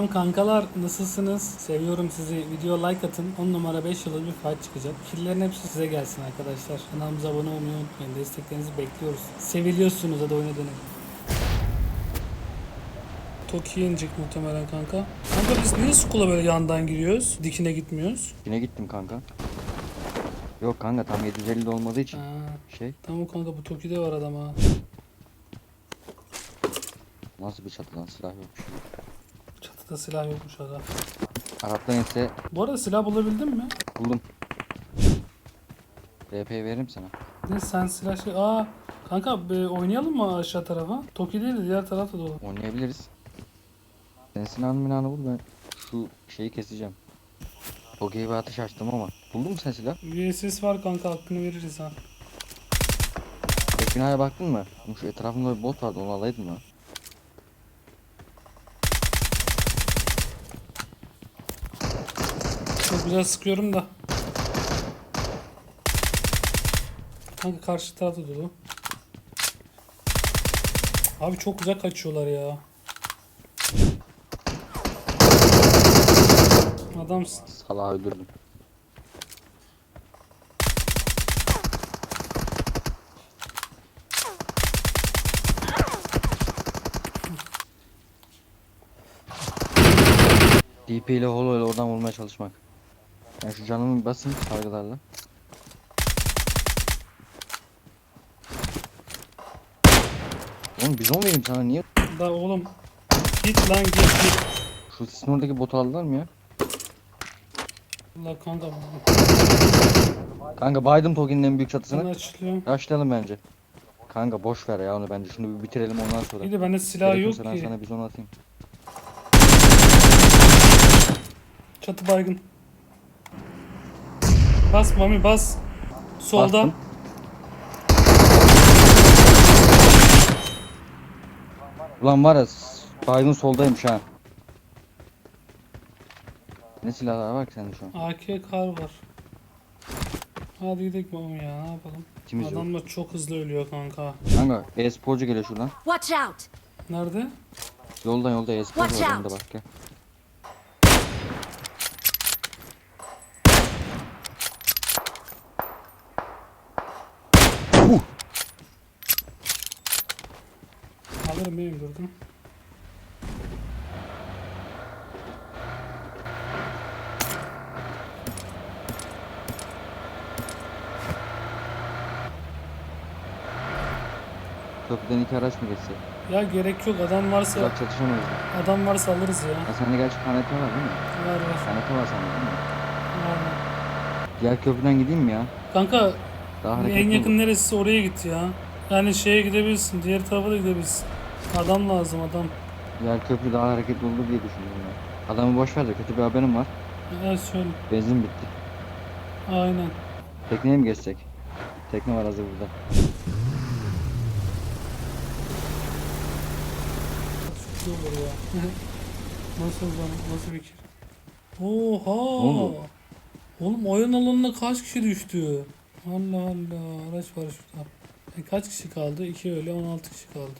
Selam kankalar nasılsınız? Seviyorum sizi. Video like atın. 10 numara 5 yıllık bir fight çıkacak. Killerin hepsi size gelsin arkadaşlar. Kanalımıza abone olmayı unutmayın. Desteklerinizi bekliyoruz. Seviliyorsunuz hadi oyuna dönelim. Toki'ye inecek muhtemelen kanka. Kanka biz niye Skull'a böyle yandan giriyoruz? Dikine gitmiyoruz. yine gittim kanka. Yok kanka tam 750 de olmadığı için Ha, şey tamam kanka bu Toki'de var adam ha. nasıl bir çatıdan silah yok. Çatıda silah yokmuş aga. Arap'tan ise Bu arada silah bulabildin mi? buldum. RP veririm sana. Ne sen silah şey... Aa kanka oynayalım mı aşağı tarafa? Toki değil de diğer tarafta dolu. Oynayabiliriz. Sen silahını binanı bul ben şu şeyi keseceğim. Toge'ye bir ateş açtım ama. Buldun mu sen silah? VSS var kanka hakkını veririz ha. Tek binaya baktın mı? Oğlum Şu etrafımda bir bot vardı onu alaydın mı? Çok güzel sıkıyorum da. Kanka karşı tarafta dolu. Abi çok güzel kaçıyorlar ya. Adamsın. Salağı öldürdüm. DP ile holo ile oradan vurmaya çalışmak. Ben şu canımı basayım sargılarla. Oğlum bizon vereyim sana niye? Da oğlum. Git lan git git. Şu sisin oradaki botu aldılar mı ya? Allah kanka. Kanka baydım Togi'nin en büyük çatısını. açılıyorum. Başlayalım bence. Kanka boş ver ya onu bence. Şunu bir bitirelim ondan sonra. İyi de bende silah yok Gerekirse ben ki. sana bizon atayım. Çatı baygın. Bas Mami bas. Soldan. Bastım. Ulan var ya baygın soldaymış ha. Ne silahlar var ki sende şu an? AK kar var. Hadi gidelim Mami ya ne yapalım. İkimiz yok. Adamlar çok hızlı ölüyor kanka. Kanka e-sporcu geliyor şuradan. Watch out! Nerede? Yoldan yolda e-sporcu Watch var önünde out. bak gel. Alırım benim durdum. Köprüden iki araç mı geçse? Ya gerek yok adam varsa Uzak çatışamayız. da. adam varsa alırız ya. Ha sende gerçi KNT var değil mi? Var var. KNT var sende değil mi? var, var. Diğer köprüden gideyim mi ya? Kanka Daha hareketli en yakın neresi oraya git ya. Yani şeye gidebilirsin. Diğer tarafa da gidebilirsin. Adam lazım adam. Diğer köprü daha hareketli olur diye düşünüyorum ya. Adamı boş ver de kötü bir haberim var. Evet söyle. Benzin bitti. Aynen. Tekneye mi geçsek? Tekne var hazır burada. Çok olur ya. nasıl zaman? Nasıl fikir? Oha. Oğlum oyun alanına kaç kişi düştü? Allah Allah. Araç var şurada. E, kaç kişi kaldı? 2 öyle 16 kişi kaldı.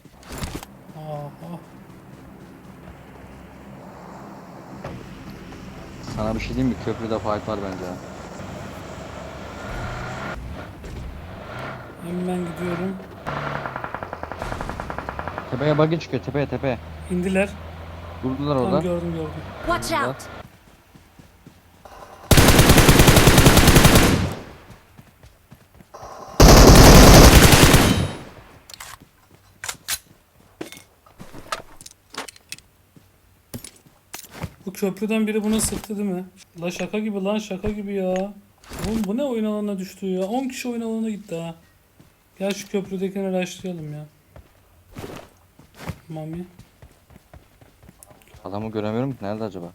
Aha. Sana bir şey diyeyim mi? Köprüde fight var bence ya. Hemen gidiyorum. Tepeye buggy çıkıyor tepeye tepeye. İndiler. Durdular Tamam orada. gördüm gördüm. Watch out! Bu köprüden biri buna sıktı değil mi? La şaka gibi lan şaka gibi ya. Oğlum bu ne oyun alanına düştü ya? 10 kişi oyun alanına gitti ha. Gel şu köprüdekini araştıralım ya. Mami. Adamı göremiyorum ki nerede acaba?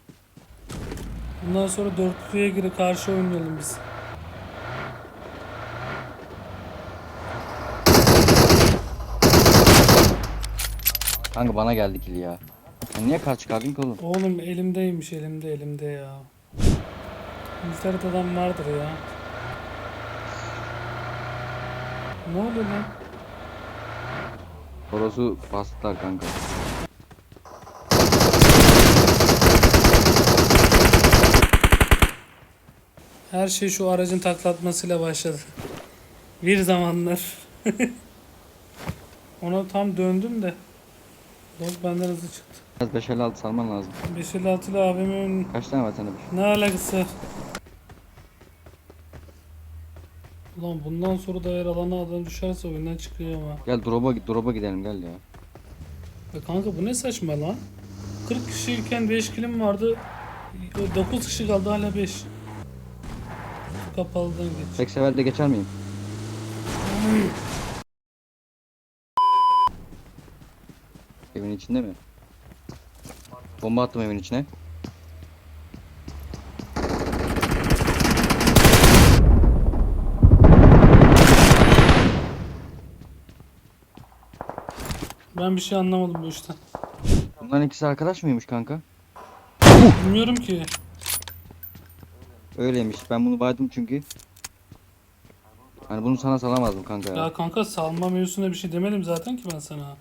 Bundan sonra dörtlüye girip karşı oynayalım biz. Kanka bana geldi kill ya. Sen niye kar çıkardın ki oğlum? Oğlum elimdeymiş elimde elimde ya. Müsait adam vardır ya. Ne oluyor lan? Horozu bastılar kanka. Her şey şu aracın taklatmasıyla başladı. Bir zamanlar. Ona tam döndüm de. Dog benden hızlı çıktı. Biraz 556 salman lazım. 556 ile abimin Kaç tane var sende bir? ne alakası var? Ulan bundan sonra da eğer alana adam düşerse oyundan çıkıyor ama. Gel drop'a drop'a gidelim gel ya. Ya kanka bu ne saçma lan? 40 kişiyken 5 kilim vardı. 9 kişi kaldı hala 5. Kapalıdan geç. Tek seferde geçer miyim? Evin içinde mi? Bomba attım evin içine. Ben bir şey anlamadım bu işten. Bunların ikisi arkadaş mıymış kanka? Bilmiyorum ki. Öyleymiş. Ben bunu baydım çünkü. Hani bunu sana salamazdım kanka ya. Ya kanka salma mevzusuna bir şey demedim zaten ki ben sana.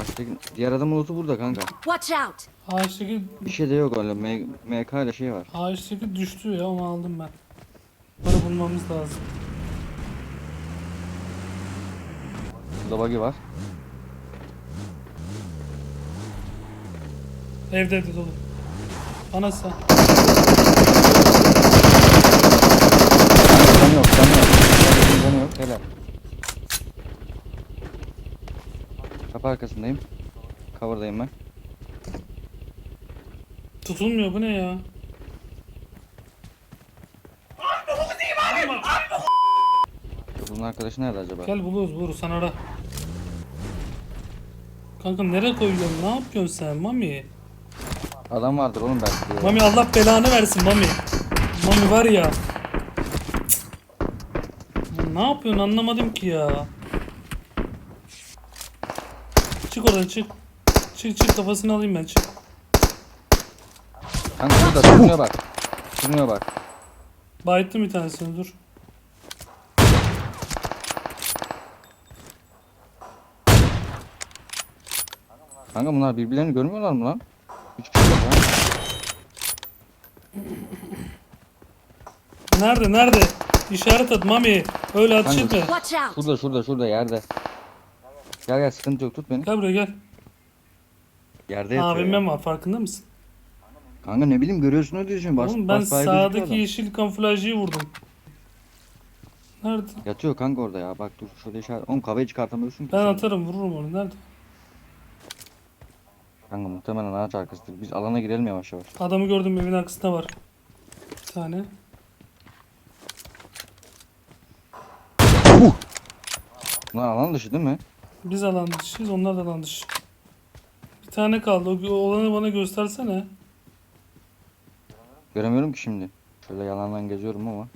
Ağaçtaki diğer adamın loot'u burada kanka. Watch out! Ağaçtaki, Bir şey de yok öyle. M- MK ile şey var. ağaçtaki düştü ya onu aldım ben. Bunu bulmamız lazım. Burada buggy var. Evde evde dolu. Bana sağ. Canı yok, canı yok. Canı yok, helal. Kapı arkasındayım. Cover'dayım ben. Tutulmuyor bu ne ya? Bunun arkadaşı nerede acaba? Gel buluruz buluruz sen ara. Kanka nereye koyuyorsun? Ne yapıyorsun sen Mami? Adam vardır oğlum belki. Mami Allah belanı versin Mami. Mami var ya. Ne yapıyorsun anlamadım ki ya. Çık oradan çık. Çık çık kafasını alayım ben çık. Kanka şurada sürünüyor bak. Sürünüyor bak. Bayıttım bir tanesini dur. Kanka bunlar birbirlerini görmüyorlar mı lan? Üç kişi yok lan. Nerede nerede? İşaret at Mami. Öyle ateş Hangi? etme. Watch out! Şurada şurada şurada yerde. Gel gel sıkıntı yok tut beni. Gel buraya gel. Yerde yatıyor. Abim ya. var farkında mısın? Kanka ne bileyim görüyorsun öyle düşün. Bas, Oğlum ben bas sağdaki yeşil kamuflajcıyı vurdum. Nerede? Yatıyor kanka orada ya. Bak dur şurada işaret. Oğlum kafayı çıkartamıyorsun ki. Ben sen. atarım vururum onu. Nerede? Kanka muhtemelen ağaç arkasıdır. Biz alana girelim yavaş yavaş. Adamı gördüm evin arkasında var. Bir tane. Bunlar alan dışı değil mi? Biz alan dışıyız onlar da alan dışı. Bir tane kaldı. O olanı bana göstersene. Göremiyorum ki şimdi. Şöyle yalandan geziyorum ama.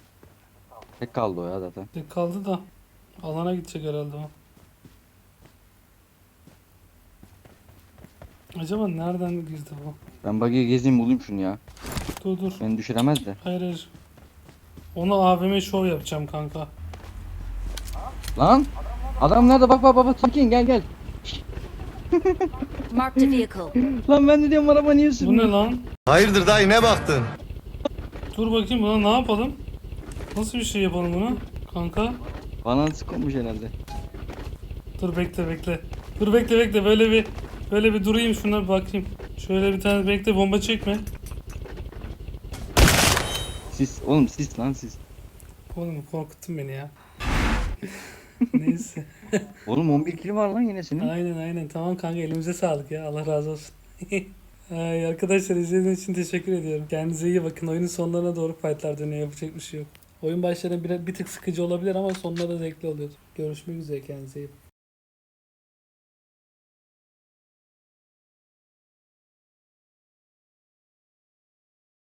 Tek kaldı o ya zaten. Tek kaldı da. Alana gidecek herhalde o. Acaba nereden girdi bu? Ben buggy'yi gezeyim bulayım şunu ya. Dur dur. Beni düşüremez de. Hayır hayır. Ona AVM show yapacağım kanka. Lan! Adam nerede? Bak bak bak bak. Sakin gel gel. Marked a vehicle. Lan ben de diyorum araba niye Bu sürmüyor? ne lan? Hayırdır dayı ne baktın? Dur bakayım buna ne yapalım? Nasıl bir şey yapalım buna? Kanka. Bana sıkılmış herhalde. Dur bekle bekle. Dur bekle bekle böyle bir böyle bir durayım şuna bir bakayım. Şöyle bir tane bekle bomba çekme. Sis. Oğlum sis lan sis. Oğlum korkuttun beni ya. Neyse. Oğlum 11 kilo var lan yine senin. aynen aynen tamam kanka elimize sağlık ya Allah razı olsun. Ay, arkadaşlar izlediğiniz için teşekkür ediyorum. Kendinize iyi bakın. Oyunun sonlarına doğru fightlar dönüyor. Yapacak bir şey yok. Oyun başlarında bir, bir tık sıkıcı olabilir ama sonları da zevkli oluyor. Görüşmek üzere kendinize iyi bakın.